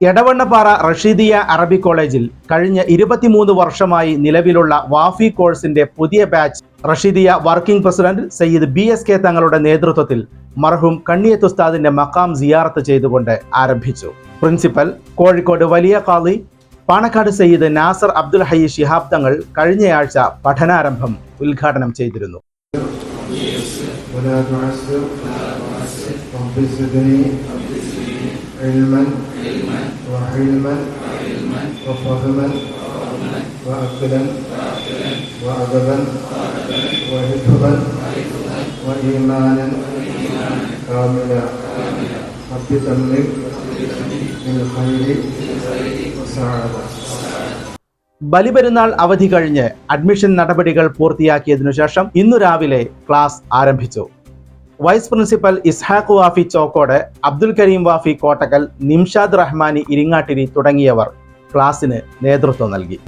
എടവണ്ണപ്പാറ റഷീദിയ അറബി കോളേജിൽ കഴിഞ്ഞ ഇരുപത്തിമൂന്ന് വർഷമായി നിലവിലുള്ള വാഫി കോഴ്സിന്റെ പുതിയ batch Rasheediya working president Sayyid B S K തങ്ങളുടെ നേതൃത്വത്തിൽ മർഹൂം കണ്ണിയത്ത് ഉസ്താദിന്റെ മക്കാം സിയാറത്ത് ചെയ്തുകൊണ്ട് ആരംഭിച്ചു പ്രിൻസിപ്പൽ കോഴിക്കോട് വലിയ കാളി പാണക്കാട് സയ്യിദ് നാസർ അബ്ദുൽ ഹൈ ശിഹാബ് തങ്ങൾ കഴിഞ്ഞയാഴ്ച പഠനാരംഭം ഉദ്ഘാടനം ചെയ്തിരുന്നു علما وحلما وفهما وأكلا وأدبا وحفظا وإيمانا كاملا رب تملك بالخير وسعادة ബലിപെരുന്നാൾ അവധി കഴിഞ്ഞ് അഡ്മിഷൻ നടപടികൾ പൂർത്തിയാക്കിയതിനു ശേഷം ഇന്നു രാവിലെ ക്ലാസ് ആരംഭിച്ചു വൈസ് പ്രിൻസിപ്പൽ ഇസ്ഹാഖ് വാഫി ചോക്കോട് അബ്ദുൽ കരീം വാഫി കോട്ടക്കൽ നിംഷാദ് റഹ്മാനി ഇരിങ്ങാട്ടിരി തുടങ്ങിയവർ ക്ലാസ്സിന് നേതൃത്വം നൽകി.